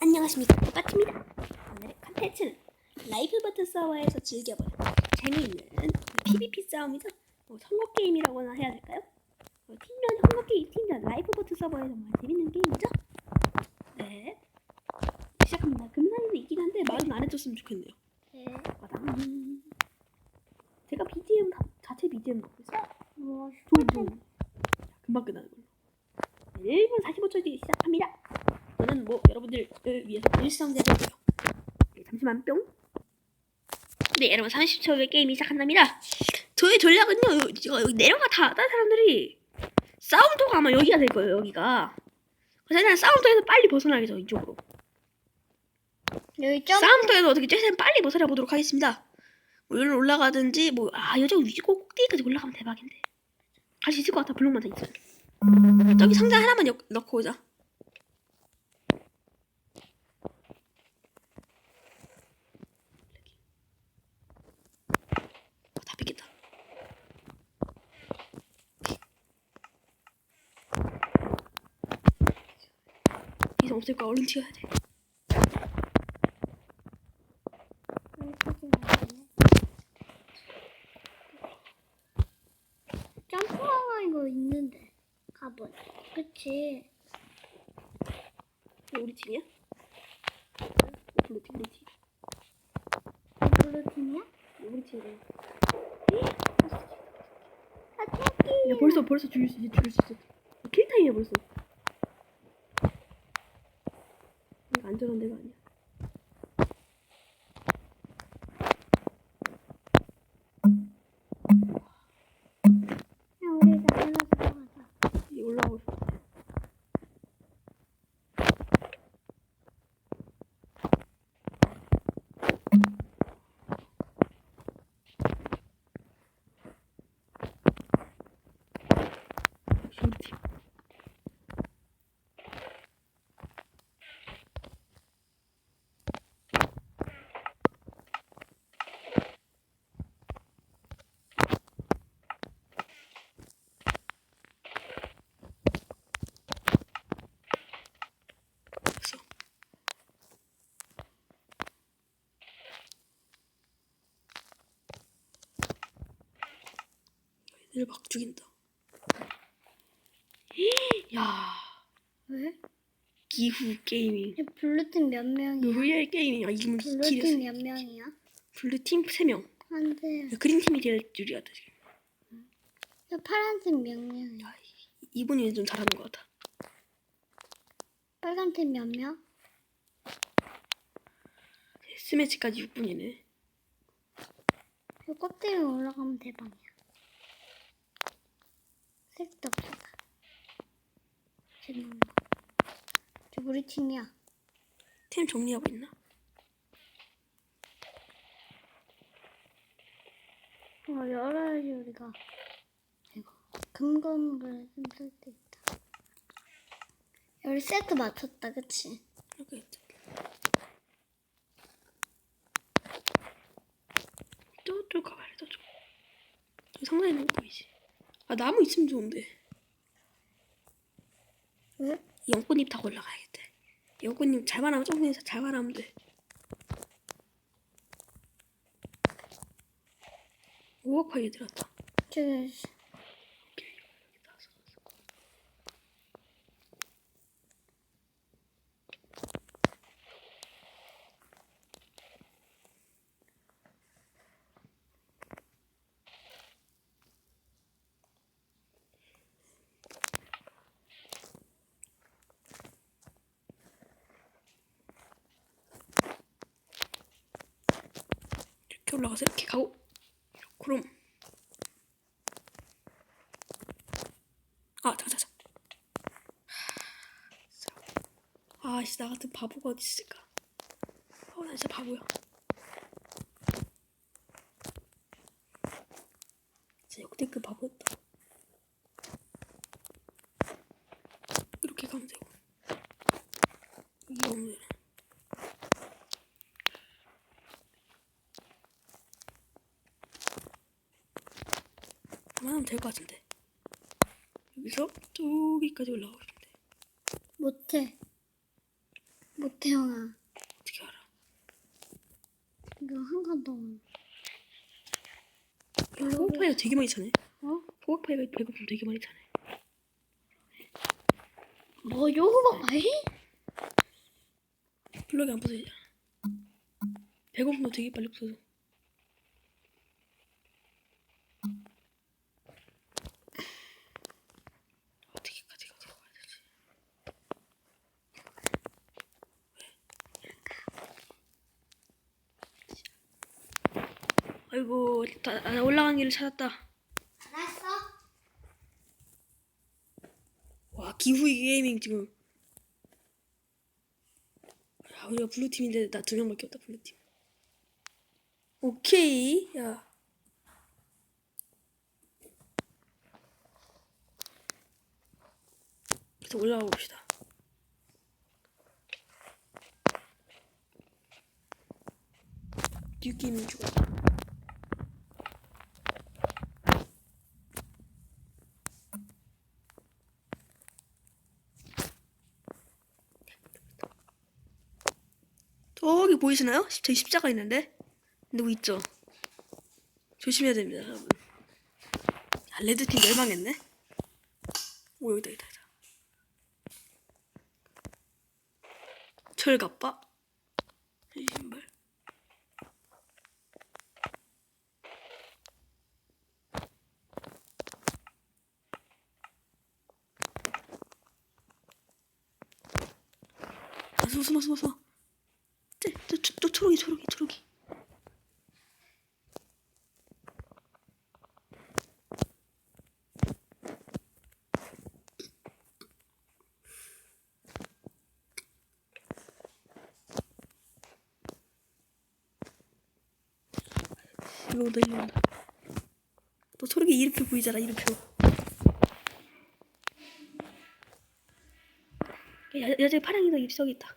안녕하십니까. 똑같입니다. 오늘의 컨텐츠는 라이프 버튼 서버에서 즐겨보는 재미있는 PVP 싸움이죠 뭐 선거 게임이라고나 해야 될까요? 뭐 팀전 선거 게임 팀전 라이프 버튼 서버에 정말 재밌는 게임이죠? 네. 시작합니다. 금산도 있긴 한데 말은 안 해줬으면 좋겠네요. 네. 제가 BGM 다, 자체 BGM 넣고 있어요. 뭐 조용 조용 금방 끝나는 걸로. 1분 45초 뒤에 시작합니다 저는 뭐 여러분들을 위해서 일상대로요 네, 잠시만 뿅 네, 여러분 30초 후에 게임이 시작한답니다. 저의 전략은요, 여기 내려가다 다른 사람들이 싸움터가 아마 여기가 될 거예요, 여기가. 그래서 일단 싸움터에서 빨리 벗어나겠죠, 이쪽으로. 여기 점 싸움터에서 어떻게 최대한 빨리 벗어나 보도록 하겠습니다. 뭐 여기로 올라가든지, 뭐, 아, 여기 위고 꼭대기까지 올라가면 대박인데. 갈수 있을 것 같아, 블록만 다 있으면. 저기 상자 하나만 여- 넣고 오자. 어, 다 뺏겼다. 이상 없을 거야. 얼른 튀어야 돼. 점프하가 이거 있는데 가본. 그치? 우리 팀이야? 블루 팀, 우리 팀. 이 블루 팀이야? 우리 팀이야. 아 토끼. 야 벌써 벌써 죽일 수 있어 죽일 수 있어 킬 타임이야 벌써 안전한 데가 아니야 야 우리 나가서 들어가자. 이제 올라가고 있어 역시 우리 팀 없어 얘들 막 죽인다 야 왜? 기후 게이밍 이 블루 팀 몇 명이야? 로얄 게이밍 아 이기면 블루 길이 팀몇 명이야? 블루 팀 3명 한데 그린 팀이 제일 유리하다 지금 야 파란 팀 몇 명이야? 이- 이분이 좀 잘하는 것 같아 빨간 팀 몇 명? 스매치까지 6분이네 이 꼭대기 올라가면 대박이야. 재밌는 거. 저 우리 팀이야. 팀 정리하고 있나? 어, 열어야지 우리가 이거 금검을 좀쓸때 있다. 여기 세트 맞췄다, 그치? 이렇게 저쪽 가봐야 돼 저쪽 저기 상단에 있는 거 보이지? 아 나무 있으면 좋은데. 왜? 연꽃잎 타고 올라가야겠다 연꽃잎 잘만 하면 점프해서 잘만 하면 돼. 오버파이에 들었다. 저기 오케이 여기 나왔어 이렇게 올라가서 이렇게 가고. 그럼. 아 잠깐 잠깐. 아씨 나 같은 바보가 어디 있을까? 어 나 진짜 바보야 진짜 역대급 바보였다 이렇게 가면 되고 여기 오면 되네 그만하면 될 것 같은데 여기서 저기까지 올라가고 싶은데 못해. 못 태어나. 어떻게 알아? 이거 한칸 동안. 포각파이가 되게 많이 차네. 어? 포각파이가 배고픔 되게 많이 차네. 뭐 요거 봐이? 블럭이 안 부서지잖아. 배고픔도 되게 빨리 부서져. 어떻게까지 어떻게 가야 되지? 왜? 아이고 다, 아, 올라간 길을 찾았다. 알았어. 와 기후이 게이밍 지금. 야 우리가 블루 팀인데 나 두 명밖에 없다 블루 팀. 오케이 야. 계속 올라가 봅시다. 뉴 게이밍 죽 저기 보이시나요? 저기 십자가 있는데 누구 있죠? 조심해야 됩니다, 여러분. 아, 레드팀 멸망했네. 오 여기다 여기다 여기다. 철갑바. 이 신발. 아, 숨어 숨어 숨어 숨어. 초록이 초록이 이거 온다 이거 온다 너 초록이 이름표 보이잖아 이름표 야, 야, 저기 파랑이가 여기 저기 있다.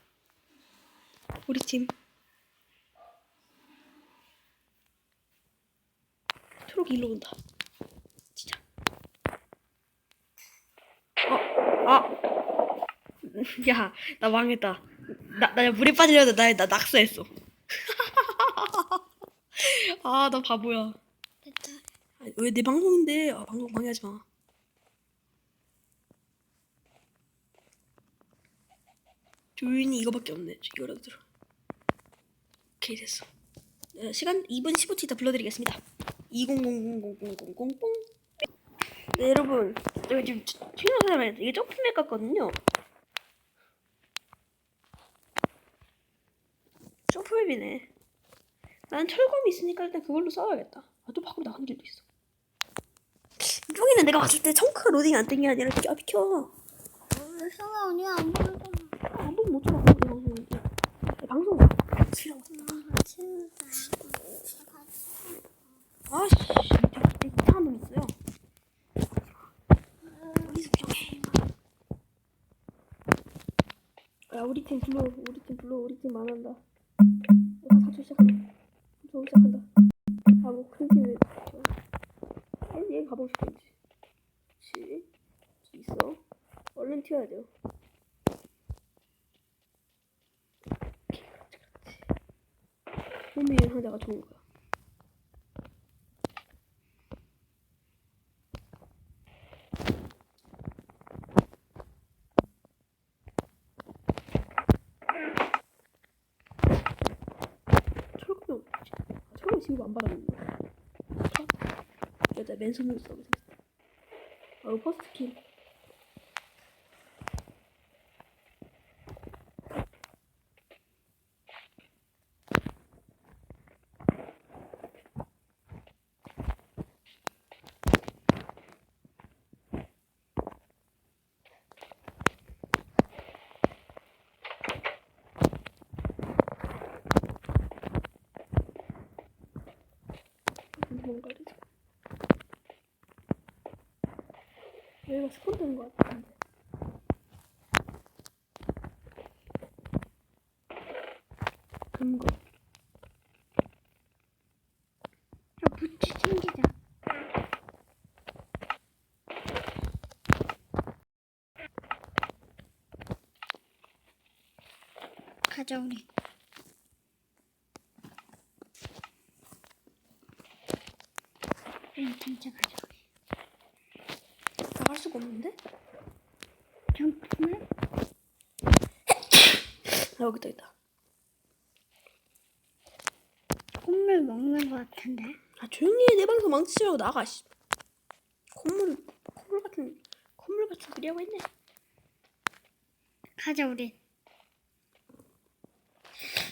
우리 팀 초록이 일로 온다 진짜 어? 아! 야, 나 망했다. 나, 나 물에 빠지려다 나, 나 낙서했어. 아, 나 바보야. 됐다. 왜 내 방송인데? 아, 방송 방해하지 마. 조인이 이거밖에 없네. 이거라도 들어. 오케이 됐어. 네, 시간 2분 15초 있다 불러드리겠습니다. 2000000000. 네 여러분, 제가 지금 튀는 사람이 이게 점프맵 같거든요. 점프맵이네. 난 철검이 있으니까 일단 그걸로 싸워야겠다. 아, 또 밖으로 나가는 길도 있어. 여기는 내가 봤을 때 청크가 로딩 안된게 아니라 비켜, 아, 비켜. 어, 성아 언니 안못 들어, 내 방송인데. 내 방송 치라고. 치우자. 아씨, 되게 이상한 놈 있어요. 어디서 구경해. 야, 우리 팀 불러, 우리 팀 불러, 우리 팀 망한다. 내가 사초 시작한다. 사초 시작한다. 아, 뭐, 큰 팀을. 빨리 얘 가보고 싶은지. 그치? 있어. 얼른 튀어야 돼요. 오케이, 그렇지, 그렇지. 몸이 하다가 좋은 거야. 철구면 없지. 아, 지금 안 받았는데. 여자 맨손으로 생겼어. 아, 이거 퍼스트 킬. 뭔가를 여기가 스폰 되는 것 같은데 금고 야, 부치 챙기자. 가자 우리. 우리 진짜 가자 우리. 나갈 수가 없는데? 잠깐만. 아, 여기 있다, 있다. 콧물 먹는 것 같은데. 아, 조용히 해. 내 방송 망치지 말고 나가, 씨. 콧물, 콧물 같은, 콧물 같은 소리하고 있네. 가자 우리.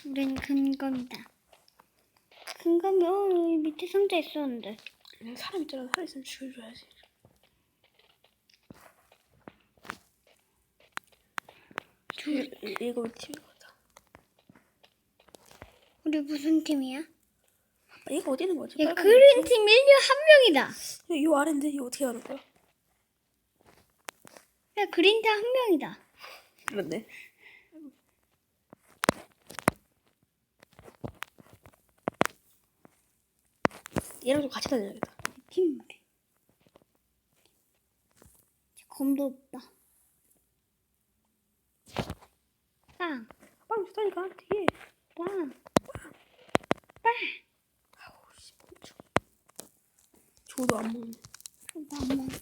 우린 근검이다. 근검이 어 여기 밑에 상자 있었는데. 그냥 사람 있잖아. 사람 있으면 죽여줘야지. 죽여, 이거 우리 팀인 것 같아. 우리 무슨 팀이야? 아, 얘가 어디 있는 거지? 야, 빨간 그린 팀 1년 한 명이다. 거. 이 아래인데 이거 어떻게 하는 거야? 야, 그린 팀 한 명이다. 그렇네. 얘랑 좀 같이 다녀야겠다. 팀. 검도 없다. 빵, 빵 주다니까 뒤에. 빵. 아우 씨 멈춰. 저도 안 먹네. 나안 먹네.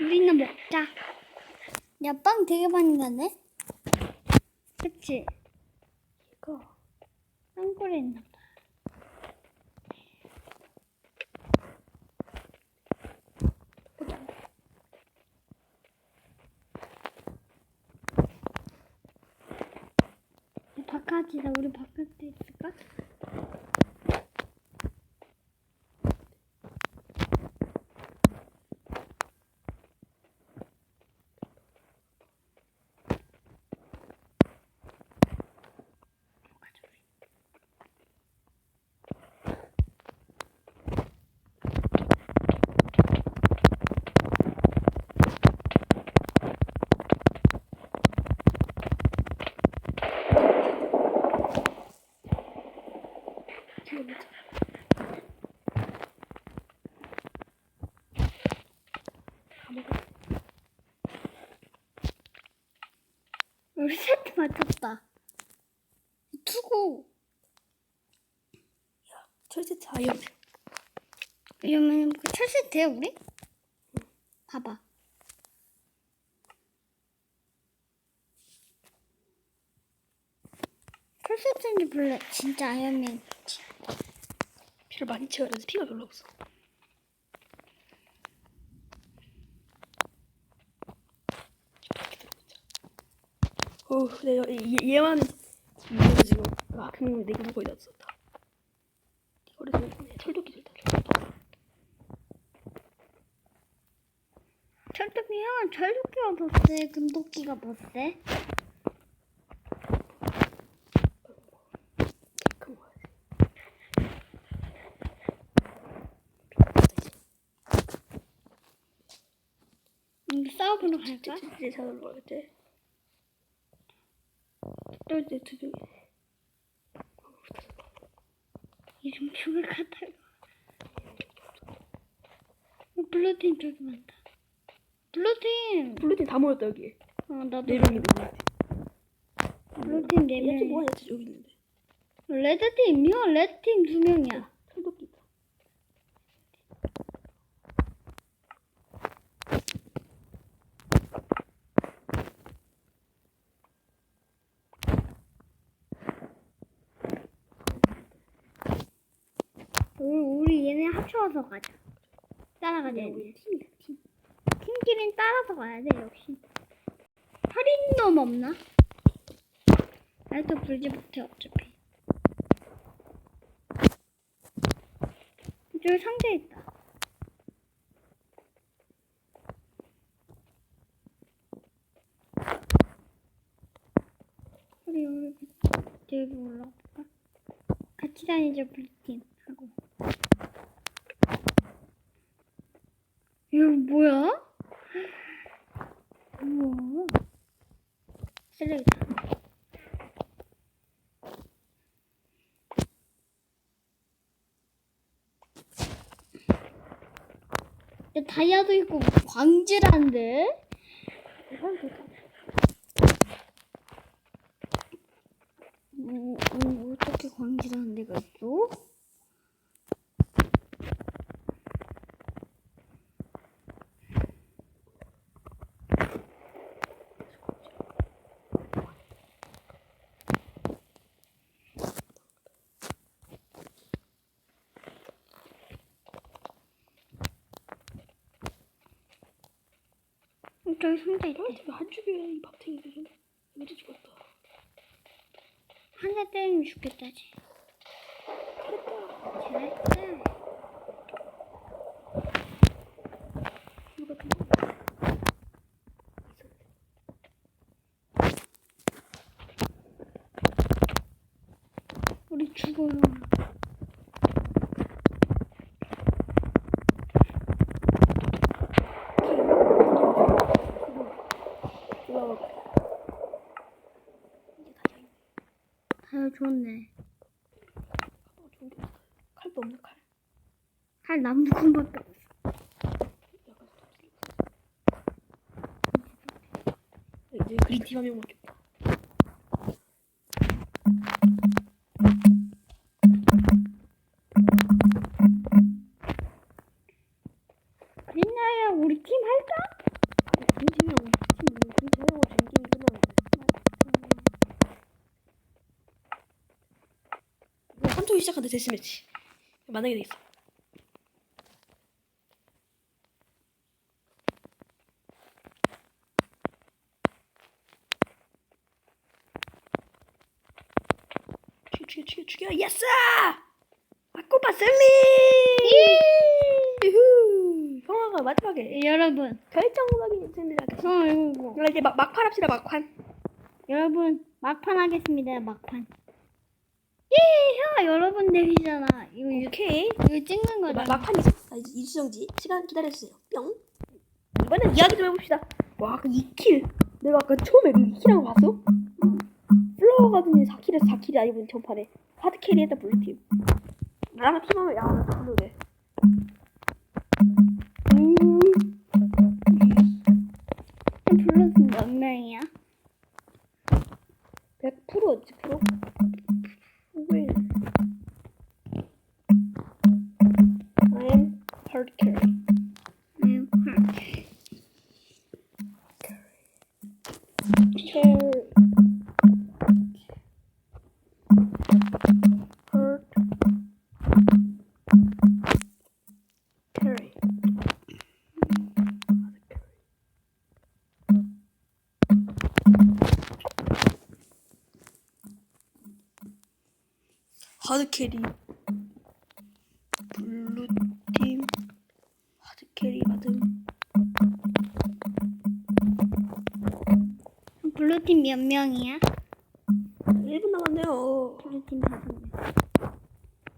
우리는 먹자. 야, 빵 되게 많이 가네? 그치? 얘가 빵꾸리 있나 봐. 야, 바깥이다. 우리 바깥에 있을까? 뒤에 보자. 다 먹어. 우리 세트 맞췄다. 투고. 철새트 아이언. 이러면 그 철세트야 우리? 봐봐. 철세트인지 몰라. 진짜 아이언맨. 피를 많이 채워야 돼. 피가 별로 없어. 어, 내가 얘, 얘만 이거 지금 아, 그럼 내가 거의 다 썼다. 이거를 좀 철도끼 들다. 철도끼야. 철도끼가 더 세. 금도끼가 더 세. 큰 싸워보러 갈까? 이제 사는 거겠지. 또 이제 두 명. 이름 죽을 같아. 어, 블루팀 저기 많다. 블루팀. 블루팀 다 모였다 여기. 어 나도 네 명인데 블루팀. 블루팀 네 명이. 진짜 여기 있는데. 레드팀이요? 레드팀 두 명이야. 철도끼 있다. 우리, 우리 얘네 합쳐서 가자. 따라가자. 네. 우리 팀이다 팀. 팀끼리는 따라서 가야 돼 역시. 살인 놈 없나? 나도 불지 못해 어차피. 저기 상자 있다. 우리 여기 여기 올라갈까? 같이 다니자 불팀 하고. 이거 뭐야? 우와. 쓰레기다. 야, 다이아도 있고 광질한데? 사람 좋다. 이렇게 광질하는 데가 있어? 어, 저기 상자 있다. 한 줄이야 이 밥탱이들. 언제 죽었다. 한 대 때리면 죽겠다지. 잘했다. 거. 우리 죽어요. 올라가. 이게 다야. 다 좋네. 어, 좋은 게 없어. 칼도 없네 칼. 할 남는 것밖에 없어. 이제 그린팀 한 명밖에 없다. 그린나야 우리 팀 할까? 우리 팀 그린팀 하고. 이거 3초 시작한데 데스매치. 만나게 돼 있어. 죽여 죽여 예스! 마코파 승리! 유후! 형아가 마지막에 여러분, 결정적인 승리를 하겠어. 저 이거 뭐. 그럼 이제 막, 막판 합시다 막판. 여러분 막판 하겠습니다. 막판. 예, 형 여러분 내리잖아. 이거 유, 오케이. 이거 찍는 마. 막판이죠. 자, 이제 이수정지 시간 기다려주세요. 뿅. 이번엔 이야기 좀 해봅시다. 와, 그 2킬. 내가 아까 처음에 그 2킬한 거 봤어? 가든이 4킬에서 4킬이 아니고 전판에 하드 캐리했다 블루팀. 나랑 팀하면 야, 나 블루래. 블루팀 몇 명이야? 1분 남았네요 블루팀 다섯 명.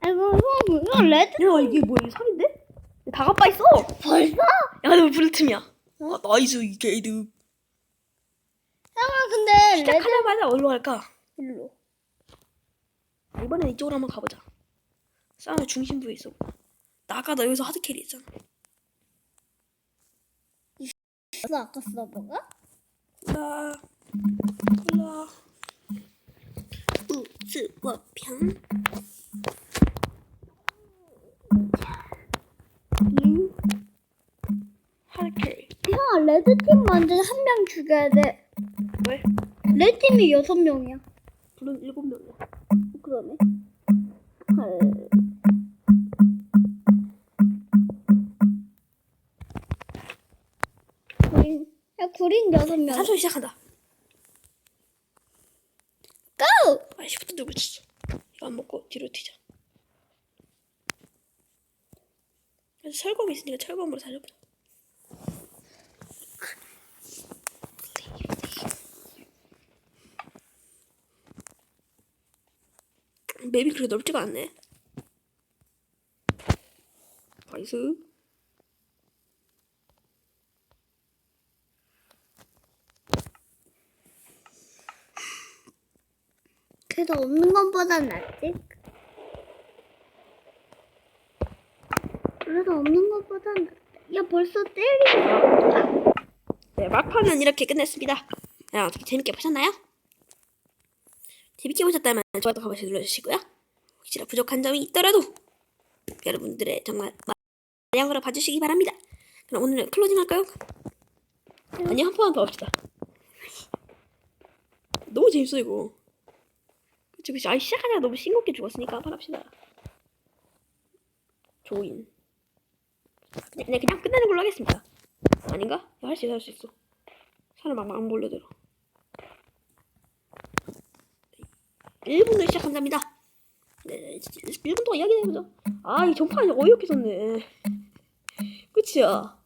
아이고, 형, 이거 레드 야 이게 뭐야 3인데? 다 가빠 있어 벌써? 야 근데 왜 블루팀이야 아 나이스 이 게이드 형아, 근데 레드 시작하자마자 어디로 갈까? 일로. 이번엔 이쪽으로 한번 가보자 싸움의 중심부에 있어 나 아까 너 여기서 하드 캐리 했잖아 벌써 아까 서버가? 라, 라, 우즈워평. 블루, 하드캐리. 형아, 레드팀 먼저 한 명 죽여야 돼. 왜? 레드팀이 여섯 명이야. 블루 일곱 명이야. 그러네. 헐. 구린, 야, 구린 여섯 명. 3초 시작한다. 고! 아, 시부터 누구 쳤어. 이거 안 먹고 뒤로 튀자. 그래서 철검이 있으니까 철검으로 살려보자. 맵이 그렇게 넓지가 않네. 나이스. 그래도 없는 것보단 낫지? 그래도 없는 것보단 낫지. 야, 벌써 때리고. 네, 막판은 이렇게 끝냈습니다. 야, 어떻게 재밌게 보셨나요? 재밌게 보셨다면 좋아요 한 번씩 눌러주시고요. 혹시나 부족한 점이 있더라도 여러분들의 정말 마량으로 봐주시기 바랍니다. 그럼 오늘은 클로징 할까요? 아니 한 번만 더 합시다. 너무 재밌어 이거. 그치 그치. 아 시작하자가 너무 싱겁게 죽었으니까 한번 합시다. 조인. 그냥, 그냥 그냥 끝내는 걸로 하겠습니다. 아닌가? 할 수 있어 할 수 있어. 사람 막막 몰려들어. 1분으로 시작한답니다. 네, 1분 동안 이야기 해보죠. 아, 이 전판 어이없게 썼네. 그치야?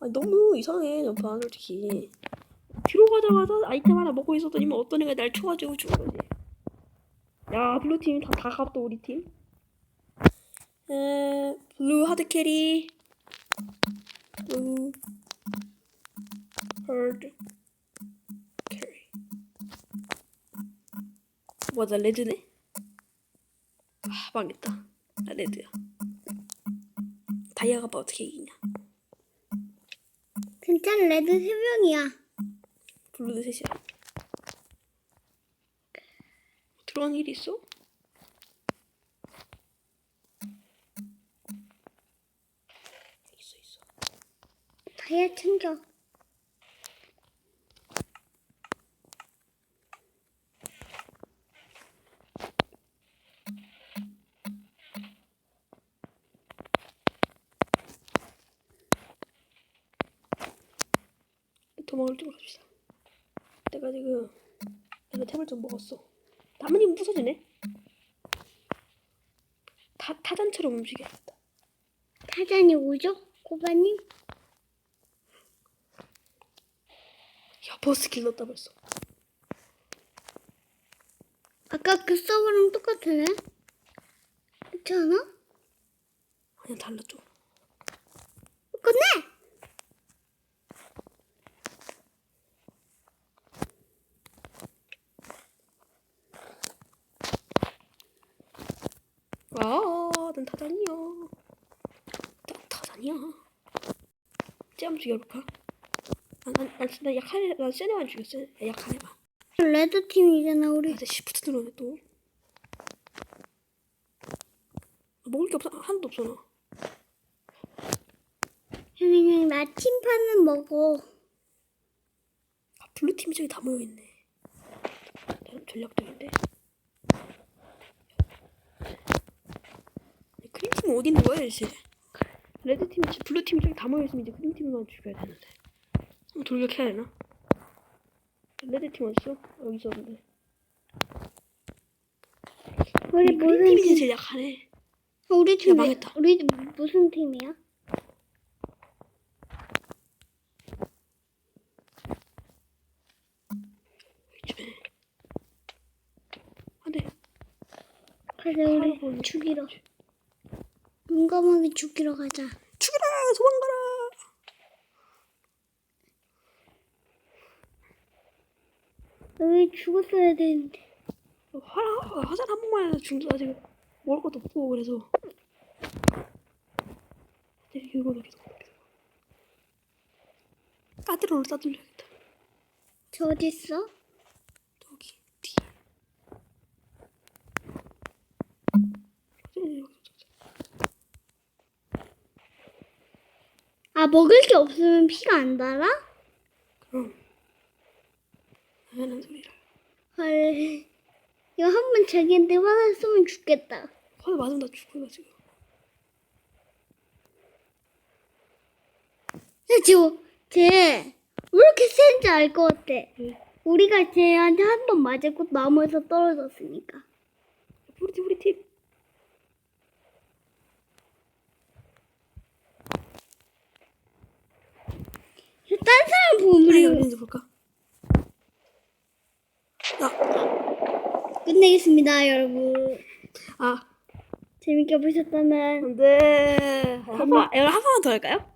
아니, 너무 이상해, 전판, 솔직히. 뒤로 가자마자 아이템 하나 먹고 있었더니 뭐 어떤 애가 날 쳐가지고 죽은 거지. 야, 블루팀 다, 다 갑도 우리 팀. 에, 블루 하드 캐리. 블루. 하드 캐리. 맞아, 레드네? 아, 망했다. 나 레드야. 다이아가 봐, 어떻게 이기냐. 괜찮아 레드 세 명이야. 블루도 셋이야. 들어간 일이 있어? 있어, 있어. 다이아 챙겨. 도망을 좀 갑시다. 내가 지금 내가 템을 좀 먹었어. 나뭇잎 부서지네. 타 타잔처럼 움직여야겠다. 타잔이 오죠? 고바님? 야 버스 길 넣었다 벌써. 아까 그 서버랑 똑같으네? 그렇지 않아? 아니야 달라 좀. 똑같네! 아, 난 타잔이야. 나 타잔이야. 쟤한번 죽여볼까? 난, 난, 난, 난 약한 애, 난센 애만 죽였어. 약한 애만. 레드 팀이잖아 우리. 아, 나 시프트 누르네 또. 먹을 게 없어. 하나도 없어 나. 형이 나침판은 먹어. 아, 블루 팀이 저기 다 모여 있네. 나름 전략적인데. 크림 팀은 어디 있는 거야 이제? 레드 팀, 블루 팀이 저기 다 모여 있으면 이제 크림 팀만 죽여야 되는데. 한번 돌격해야 되나? 레드 팀 어딨어? 여기 있었는데. 우리 무슨 팀이 팀? 제일 약하네. 우리 팀 왜- 망했다. 우리 무슨 팀이야? 요즘에. 안돼. 그래 우리 죽이러. 용감하게 죽이러 가자. 죽여라 도망가라. 여기 죽었어야 되는데. 화, 화살 한 번만 해서 죽는다 지금 먹을 것도 없고 그래서 네, 계속 까드로를 싸들려야겠다 저 어디 있어? 저기 뒤에 저기, 저기, 저기. 아 먹을 게 없으면 피가 안 달아? 그럼 하는 소리를 헐. 이거 한 번 자기한테 화날 쏘면 죽겠다. 화를 맞으면 나 죽어 지금 야, 지금 쟤왜 이렇게 센지 알 것 같아. 왜? 우리가 쟤한테 한 번 맞았고 나무에서 떨어졌으니까. 우리 팀 딴 사람 어디 있는지 볼까? 끝내겠습니다, 여러분. 아. 재밌게 보셨다면. 안돼 한번 이거 한 번만 더 할까요?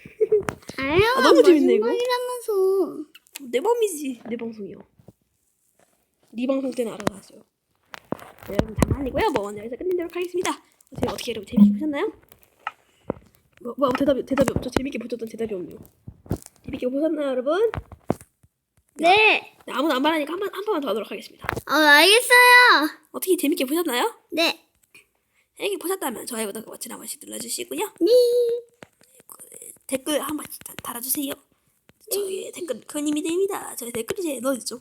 아유, 아, 너무 재밌네, 이거. 마지막이라면서. 내 맘이지 내 방송이요. 네 방송 때는 알아봤어요. 네, 여러분 장난이고요. 뭐 오늘 여기서 끝내도록 하겠습니다. 어떻게, 어떻게 여러분 재밌게 보셨나요? 뭐, 뭐 대답이 대답이 없죠? 재밌게 보셨던 대답이 없네요 재밌게 보셨나요 여러분? 네. 네, 아무도 안 말하니까 한 번 한 번만 더 하도록 하겠습니다 어, 알겠어요. 어떻게 재밌게 보셨나요? 네. 재밌게 보셨다면 좋아요, 구독 버튼 한 번씩 눌러주시고요. 네. 댓글 한 번씩 다- 달아주세요. 저희 댓글 큰 힘이 됩니다. 저희 댓글이 제일 넣어주죠.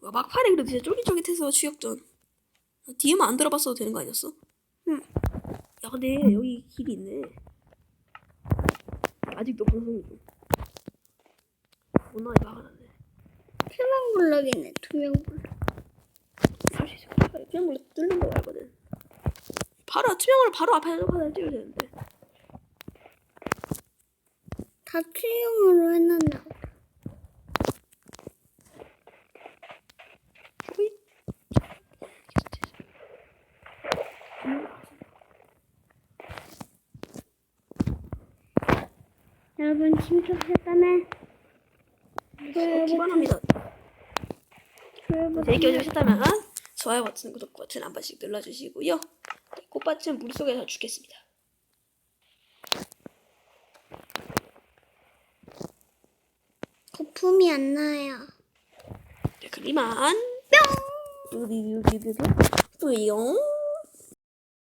와, 막판에 그래도 진짜 쫄깃쫄깃해서 추격전. 뒤에만 안 들어봤어도 되는 거 아니었어? 응. 야 근데 여기 길이 있네. 아직도 방송 중. 오나이 막아놨네. 투명 블럭이네. 투명 블럭. 것 같아. 투명으로 뚫는 거 알거든. 바로 투명으로 바로 앞에 하나 찍어야 되는데. 다 투명으로 해놨나? 어, 기반합니다. 재밌게 보셨다면 좋아요 버튼, 구독 버튼 한 번씩 눌러주시고요. 꽃밭은 물속에서 죽겠습니다. 거품이 안 나요. 네, 그리만 뿅! 뿌리뿌리뿌리 뿌용